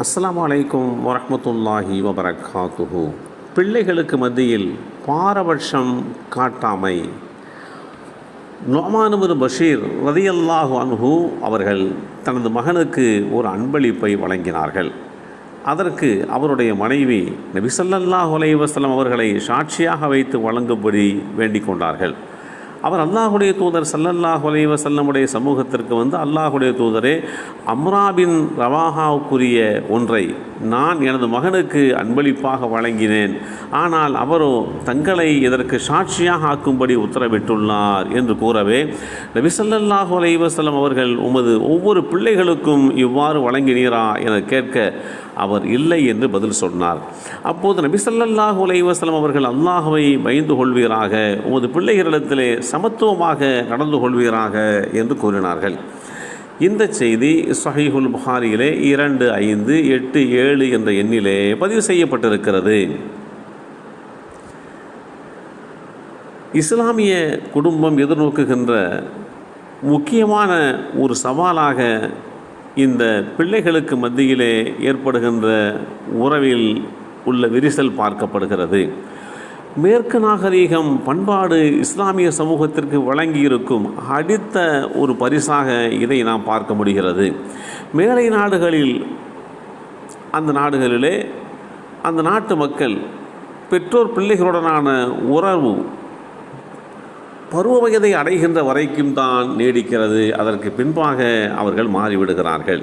அஸ்லாம் அலைக்கும் வரமத்துல்லாஹி வபரகாத்துஹு. பிள்ளைகளுக்கு மத்தியில் பாரபட்சம் காட்டாமை. நொமானுமர் பஷீர் ரதியல்லாஹு அன்ஹு அவர்கள் தனது மகனுக்கு ஒரு அன்பளிப்பை வழங்கினார்கள். அதற்கு அவருடைய மனைவி நபி ஸல்லல்லாஹு அவர்களை சாட்சியாக வைத்து வழங்கும்படி வேண்டிக் கொண்டார்கள். அவர் அல்லாஹுடைய தூதர் சல்லல்லாஹ் அலைவ செல்லமுடைய சமூகத்திற்கு வந்து அல்லாஹுடைய தூதரே அம்ராபின் ரவாஹாவுக்குரிய ஒன்றை நான் எனது மகனுக்கு அன்பளிப்பாக வழங்கினேன். ஆனால் அவரோ தங்களை இதற்கு சாட்சியாக ஆக்கும்படி உத்தரவிட்டுள்ளார் என்று கூறவே நபி ஸல்லல்லாஹு அலைஹி அவர்கள் உமது ஒவ்வொரு பிள்ளைகளுக்கும் இவ்வாறு வழங்கினீரா என கேட்க அவர் இல்லை என்று பதில் சொன்னார். அப்போது நபி ஸல்லல்லாஹு அலைஹி அவர்கள் அல்லாஹுவை பயந்து கொள்வீராக உமது பிள்ளைகளிடத்திலே சமத்துவமாக நடந்து கொள்வீராக என்று கூறினார்கள். இந்த செய்தி சஹீஹுல் புகாரியிலே இரண்டு ஐந்து எட்டு ஏழு என்ற எண்ணிலே பதிவு செய்யப்பட்டிருக்கிறது. இஸ்லாமிய குடும்பம் எதிர்நோக்குகின்ற முக்கியமான ஒரு சவாலாக இந்த பிள்ளைகளுக்கு மத்தியிலே ஏற்படுகின்ற உறவில் உள்ள விரிசல் பார்க்கப்படுகிறது. மேற்கு நாகரீகம் பண்பாடு இஸ்லாமிய சமூகத்திற்கு வழங்கியிருக்கும் அடுத்த ஒரு பரிசாக இதை நாம் பார்க்க முடிகிறது. மேலை நாடுகளில் அந்த நாடுகளிலே அந்த நாட்டு மக்கள் பெற்றோர் பிள்ளைகளுடனான உறவு பருவ வயதை அடைகின்ற வரைக்கும் தான் நீடிக்கிறது. அதற்கு பின்பாக அவர்கள் மாறிவிடுகிறார்கள்.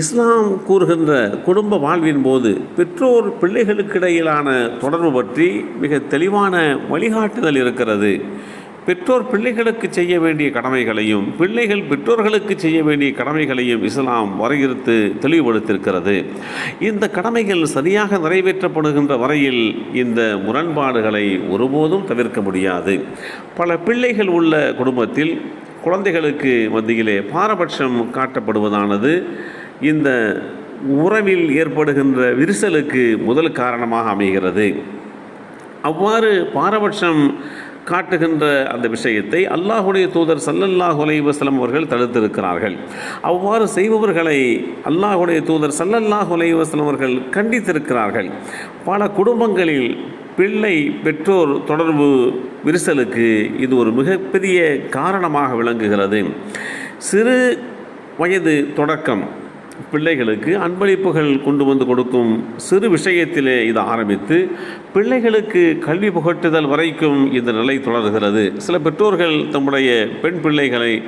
இஸ்லாம் கூறுகின்ற குடும்ப வாழ்வின் போது பெற்றோர் பிள்ளைகளுக்கிடையிலான தொடர்பு பற்றி மிக தெளிவான வழிகாட்டுதல் இருக்கிறது. பெற்றோர் பிள்ளைகளுக்கு செய்ய வேண்டிய கடமைகளையும் பிள்ளைகள் பெற்றோர்களுக்கு செய்ய வேண்டிய கடமைகளையும் இஸ்லாம் வரையறுத்து தெளிவுபடுத்தியிருக்கிறது. இந்த கடமைகள் சரியாக நிறைவேற்றப்படுகின்ற வரையில் இந்த முரண்பாடுகளை ஒருபோதும் தவிர்க்க முடியாது. பல பிள்ளைகள் உள்ள குடும்பத்தில் குழந்தைகளுக்கு மத்தியிலே பாரபட்சம் காட்டப்படுவதானது இந்த உறவில் ஏற்படுகின்ற விரிசலுக்கு முதல் காரணமாக அமைகிறது. அவ்வாறு பாரபட்சம் காட்டுகின்ற அந்த விஷயத்தை அல்லாஹுடைய தூதர் சல்லல்லாஹு அலைஹி அவர்கள் தடுத்திருக்கிறார்கள். அவ்வாறு செய்பவர்களை அல்லாஹுடைய தூதர் சல்லல்லாஹு அலைஹி அவர்கள் கண்டித்திருக்கிறார்கள். பல குடும்பங்களில் பிள்ளை பெற்றோர் தொடர்பு விரிசலுக்கு இது ஒரு மிகப்பெரிய காரணமாக விளங்குகிறது. சிறு வயது தொடக்கம் பிள்ளைகளுக்கு அன்பளிப்புகள் கொண்டு வந்து கொடுக்கும் சிறு விஷயத்திலே இது ஆரம்பித்து பிள்ளைகளுக்கு கல்வி புகட்டுதல் வரைக்கும் இந்த நிலை தொடர்கிறது. சில பெற்றோர்கள் தம்முடைய பெண் பிள்ளைகளை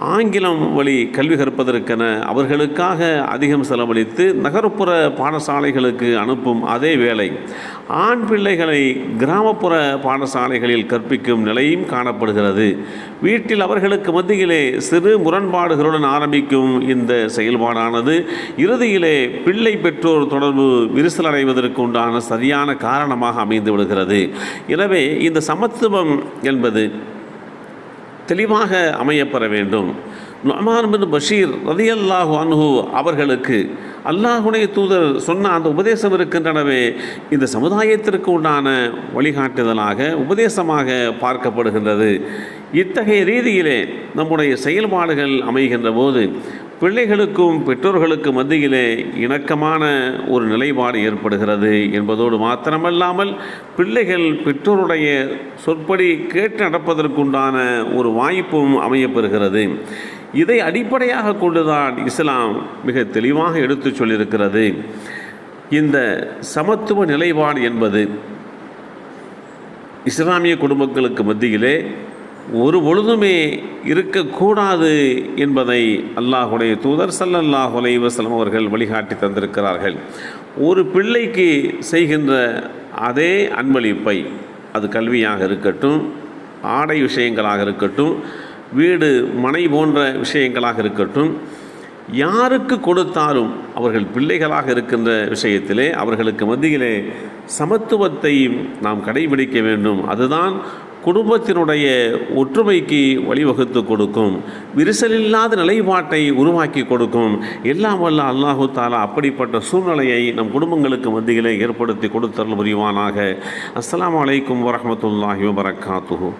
ஆங்கிலம் வழி கல்வி கற்பதற்கென அவர்களுக்காக அதிகம் செலவழித்து நகர்ப்புற பாடசாலைகளுக்கு அனுப்பும் அதே வேளை ஆண் பிள்ளைகளை கிராமப்புற பாடசாலைகளில் கற்பிக்கும் நிலையும் காணப்படுகிறது. வீட்டில் அவர்களுக்கு மத்தியிலே சிறு முரண்பாடுகளுடன் ஆரம்பிக்கும் இந்த செயல்பாடானது இறுதியிலே பிள்ளை பெற்றோர் தொடர்பு விரிசல் அடைவதற்கு உண்டான சரியான காரணமாக அமைந்து விடுகிறது. எனவே இந்த சமத்துவம் என்பது தெளிவாக அமையப்பெற வேண்டும். நொமான் பின் பஷீர் ரதியல்லாஹு அன்ஹு அவர்களுக்கு அல்லாஹுடைய தூதர் சொன்ன அந்த உபதேசம் இருக்கின்றனவே இந்த சமுதாயத்திற்கு உண்டான வழிகாட்டுதலாக உபதேசமாக பார்க்கப்படுகின்றது. இத்தகைய ரீதியிலே நம்முடைய செயல்பாடுகள் அமைகின்ற போது பிள்ளைகளுக்கும் பெற்றோர்களுக்கும் மத்தியிலே இணக்கமான ஒரு நிலைப்பாடு ஏற்படுகிறது என்பதோடு மாத்திரமல்லாமல் பிள்ளைகள் பெற்றோருடைய சொற்படி கேட்டு நடப்பதற்குண்டான ஒரு வாய்ப்பும் அமையப்பெறுகிறது. இதை அடிப்படையாக கொண்டுதான் இஸ்லாம் மிக தெளிவாக எடுத்துச் சொல்லியிருக்கிறது. இந்த சமத்துவ நிலைப்பாடு என்பது இஸ்லாமிய குடும்பங்களுக்கு மத்தியிலே ஒரு பொழுதுமே இருக்கக்கூடாது என்பதை அல்லாஹுடைய தூதர் சல்லல்லாஹ் அலைவசலம் அவர்கள் வழிகாட்டி தந்திருக்கிறார்கள். ஒரு பிள்ளைக்கு செய்கின்ற அதே அன்பளிப்பை அது கல்வியாக இருக்கட்டும் ஆடை விஷயங்களாக இருக்கட்டும் வீடு மனை போன்ற விஷயங்களாக இருக்கட்டும் யாருக்கு கொடுத்தாலும் அவர்கள் பிள்ளைகளாக இருக்கின்ற விஷயத்திலே அவர்களுக்கு மத்தியிலே சமத்துவத்தையும் நாம் கடைபிடிக்க வேண்டும். அதுதான் குடும்பத்தினுடைய ஒற்றுமைக்கு வழிவகுத்து கொடுக்கும். விரிசலில்லாத நிலைப்பாட்டை உருவாக்கி கொடுக்கும். எல்லாம் வல்ல அல்லாஹு தாலா அப்படிப்பட்ட சூழ்நிலையை நம் குடும்பங்களுக்கு மத்தியிலே ஏற்படுத்தி கொடுத்தல் புரிவானாக. அஸ்லாம் வலைக்கம் வரமத்துல்லாஹி வபரகாத்துஹு.